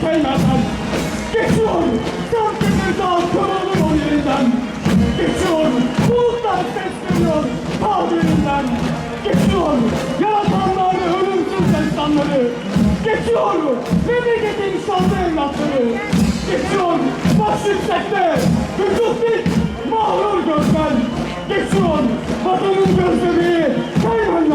şeylerden. Geçiyor. Tam Tekirdağ kırılır o yerinden. Geçiyor. Bulutlar sesleniyor tabirinden. Geçiyor. Yaratanlar ölümsüz destanları. Geçiyor. Memleketin şanlı evlatları. Geçiyor. Baş yüksekte. Vücut dik. Mağrur gözler. Geçiyor. Vatanın gözleri. Kaymanlar.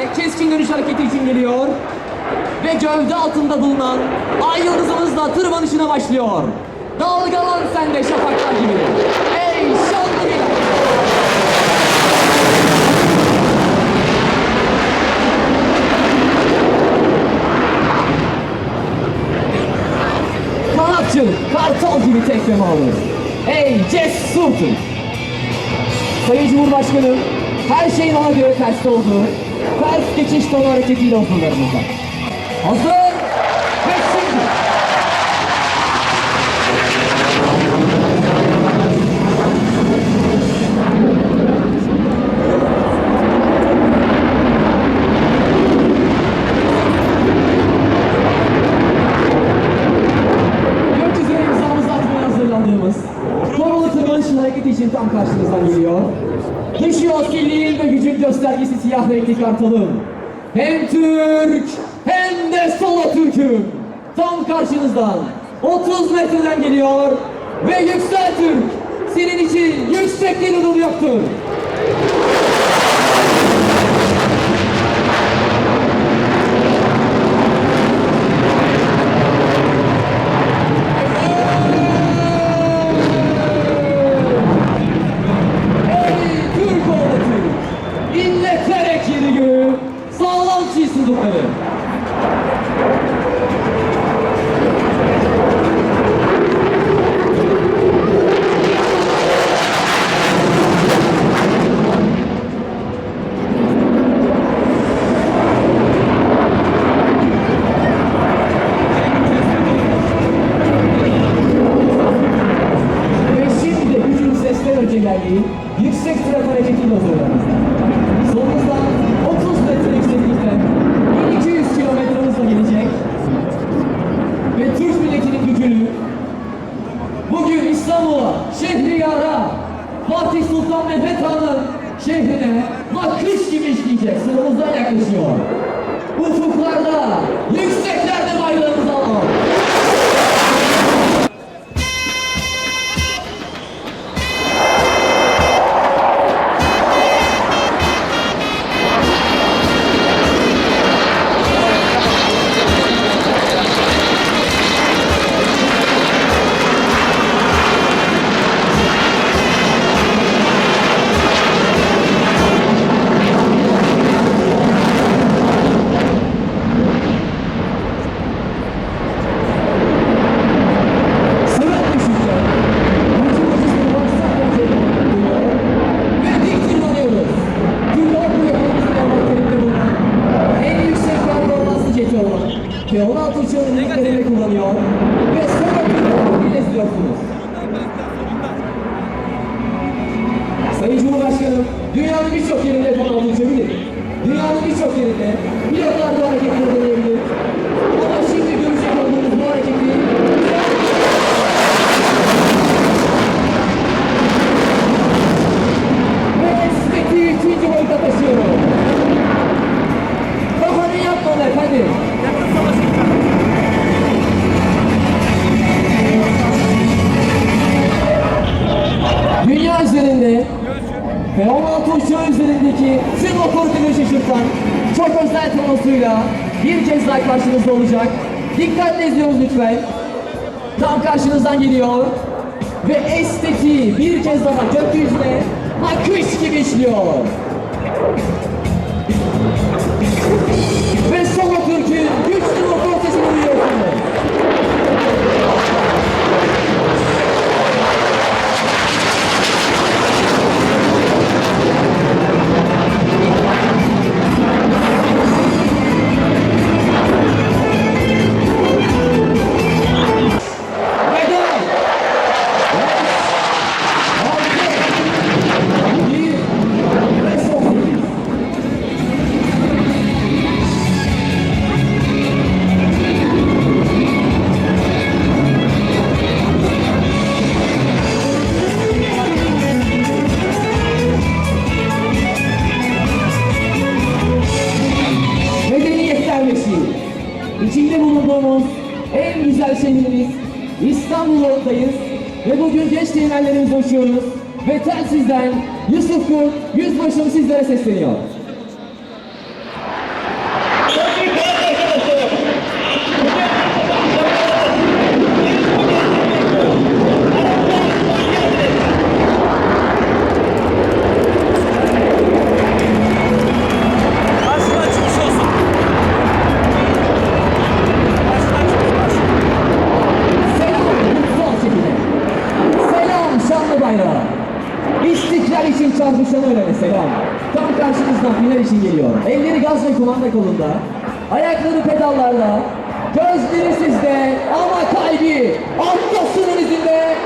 9 G ile keskin dönüş hareketi için geliyor ve gövde altında bulunan ay yıldızımızla tırmanışına başlıyor. Dalgalan sen de şafaklar gibi. Ey şanlı hilal. Kanatçı, kartal gibi tekleme alır. Ey cesursun. Sayın Cumhurbaşkanım, her şeyin ona göre terste olduğu ters geçiş tonu hareketiyle huzurlarımızda. Hazır ve şimdi. Gökyüzüne imzamızı atmaya hazırlandığımız Korolu tırmanış hareketi için tam karşınızdan geliyor. Dış askeriliğin ve gücün göstergesi siyah renkli kartalım. Hem Türk hem de solo Türk'üm. Tam karşınızdan 30 metreden geliyor ve Yüksel Türk senin için yüksekten udum yoktur. Ey Türk oğlu Türk! İnleterek yeri göğü, sağlam çiz hudutları. Ve şimdi de gücün geldiği yüksek trak hareketiyle hazırlanırız. Solumuzdan 30 metre yükseklikten 1200 kilometre hızla gelecek. Ve Türk milletinin gücünü bugün İstanbul'a, Şehriyar'a, Fatih Sultan Mehmet Han'ın şehrine nakış gibi işleyecek. Sınırımızdan yaklaşıyor. Ufuklarda, yükseklerde ve 16 uçağı üzerindeki tüm otoriteleri şaşırtan çok özel temasıyla bir kez daha karşınızda olacak. Dikkatle izliyoruz lütfen. Tam karşınızdan geliyor ve esteti bir kez daha gökyüzüne akış gibi işliyor. Ve solo Türk'ün güçlü İstanbul'dayız. Ve bugün genç teğmenlerimizi uçuyoruz. Ve telsizden Yusuf Kurt yüzbaşım sizlere sesleniyor. Bayrağı. İstiklal için çarpışan ölene selam. Tam karşınızdan final için geliyor. Elleri gaz ve kumanda kolunda. Ayakları pedallarda. Gözleri sizde ama kalbi Atlas'ın izinde